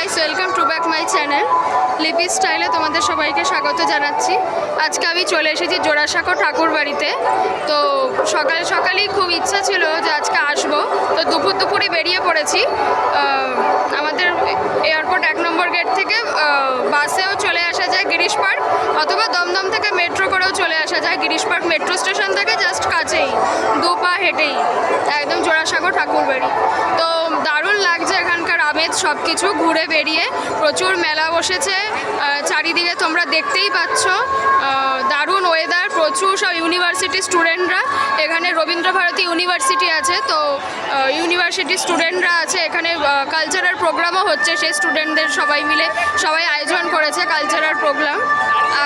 Guys welcome to back my channel Lipi স্টাইলে তোমাদের সবাইকে স্বাগত জানাচ্ছি। আজকে আমি চলে এসেছি জোড়াসাঁকো ঠাকুর বাড়িতে তো সকাল সকালেই খুব ইচ্ছা ছিল যে আজকে আসব। তো দুপুর দুপুরে বেরিয়ে পড়েছি। আমাদের এয়ারপোর্ট এক নম্বর গেট থেকে বাসেও চলে আসা যায় গিরিশ পার্ক, অথবা দমদম থেকে মেট্রো করেও চলে আসা যায় গিরিশ পার্ক মেট্রো স্টেশন থেকে জাস্ট কাছেই দু পা হেঁটেই, একদম জোড়াসাঁকো ঠাকুর বাড়ি তো দারুণ লাগছে আমেজ সব কিছু ঘুরে বেরিয়ে প্রচুর মেলা বসেছে। চারিদিকে তোমরা দেখতেই পাচ্ছ। দারুণ ওয়েদার প্রচুর সব ইউনিভার্সিটি স্টুডেন্টরা এখানে রবীন্দ্র ভারতী ইউনিভার্সিটি আছে, তো ইউনিভার্সিটি স্টুডেন্টরা আছে। এখানে কালচারাল প্রোগ্রামও হচ্ছে, সেই স্টুডেন্টদের সবাই মিলে সবাই আয়োজন করেছে কালচারাল প্রোগ্রাম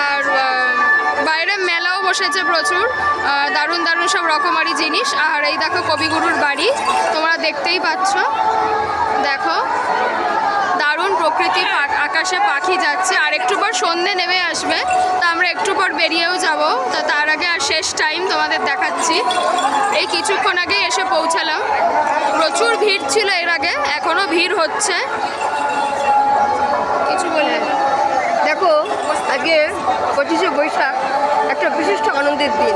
আর বাইরে মেলাও বসেছে প্রচুর। দারুণ দারুণ সব রকমারি জিনিস। আর এই দেখো কবিগুরুর বাড়ি। তোমরা দেখতেই পাচ্ছ। দেখো, দারুণ প্রকৃতি আকাশে পাখি যাচ্ছে। আর একটু পর সন্ধে নেমে আসবে। তা আমরা একটু পর বেরিয়েও যাব। তা তার আগে আর শেষ টাইম তোমাদের দেখাচ্ছি। এই কিছুক্ষণ আগে এসে পৌঁছালাম। প্রচুর ভিড় ছিল এর আগে। এখনও ভিড় হচ্ছে। কিছু বললে দেখো, আজকে পঁচিশে বৈশাখ। একটা বিশিষ্ট আনন্দের দিন।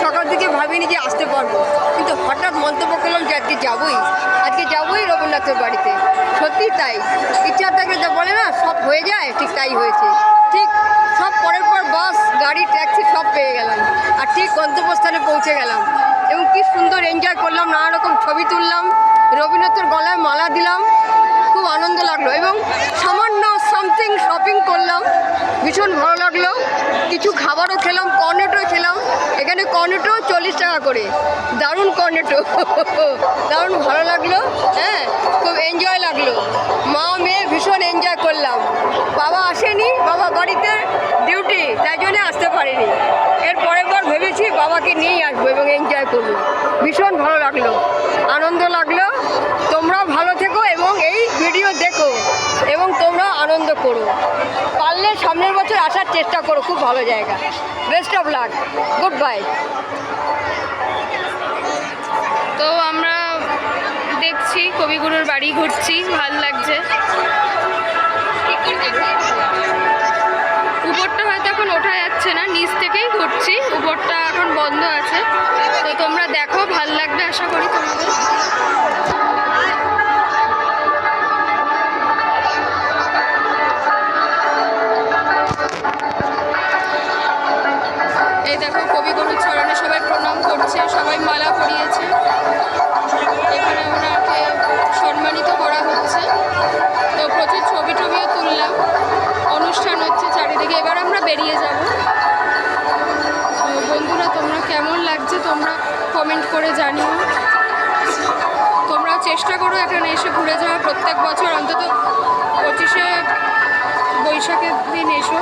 সকাল থেকে ভাবিনি যে আসতে পারব। কিন্তু হঠাৎ মন্তব্য করলাম যে আজকে যাবোই। আজকে যাবোই রবীন্দ্রনাথের বাড়িতে। সত্যি তাই। ইচ্ছা থাকলে যা বলে না, সব হয়ে যায়, ঠিক তাই হয়েছে। ঠিক সব পরের পর বাস, গাড়ি, ট্যাক্সি সব পেয়ে গেলাম। আর ঠিক গন্তব্যস্থানে পৌঁছে গেলাম। এবং কি সুন্দর এনজয় করলাম, নানা রকম ছবি তুললাম, রবীন্দ্রনাথের গলায় মালা দিলাম। খুব আনন্দ লাগল এবং সামান্য সামথিং শপিং করলাম। ভীষণ ভালো কিছু খাবারও খেলাম কর্নেটো খেলাম। এখানে কর্নেটো চল্লিশ টাকা করে। দারুণ কর্নেটো দারুণ ভালো লাগল হ্যাঁ খুব এনজয় লাগল। মা মেয়ে ভীষণ এনজয় করলাম। বাবা আসেনি, বাবা বাড়িতে ডিউটি তাই জন্য আসতে পারিনি। এর পরের বার ভেবেছি বাবাকে নিয়েই আসব এবং এনজয় করব। ভীষণ ভালো লাগল, আনন্দ লাগল তোমরাও ভালো থেকো এবং এই ভিডিও দেখো এবং তোমরা আনন্দ করো পারলে সামনের বছর আসার চেষ্টা করো, খুব ভালো জায়গা। Best of luck good bye তো আমরা দেখছি, কবিগুরুর বাড়ি ঘুরছি, ভালো লাগছে। উপরটা হয়তো এখন ওঠা যাচ্ছে না, নিচ থেকেই ঘুরছি, উপরটা এখন বন্ধ আছে। দেখো চরণে সবাই প্রণাম করছে, সবাই মালা পরিয়েছে। এখানে ওনাকে সম্মানিত করা হচ্ছে। তো প্রচুর ছবি টবিও তুললাম। অনুষ্ঠান হচ্ছে চারিদিকে। এবার আমরা বেরিয়ে যাব। বন্ধুরা, তোমরা কেমন লাগছে তোমরা কমেন্ট করে জানিও। তোমরা চেষ্টা করো এখানে এসে ঘুরে যাওয়া প্রত্যেক বছর অন্তত পঁচিশে বৈশাখের দিন এসো।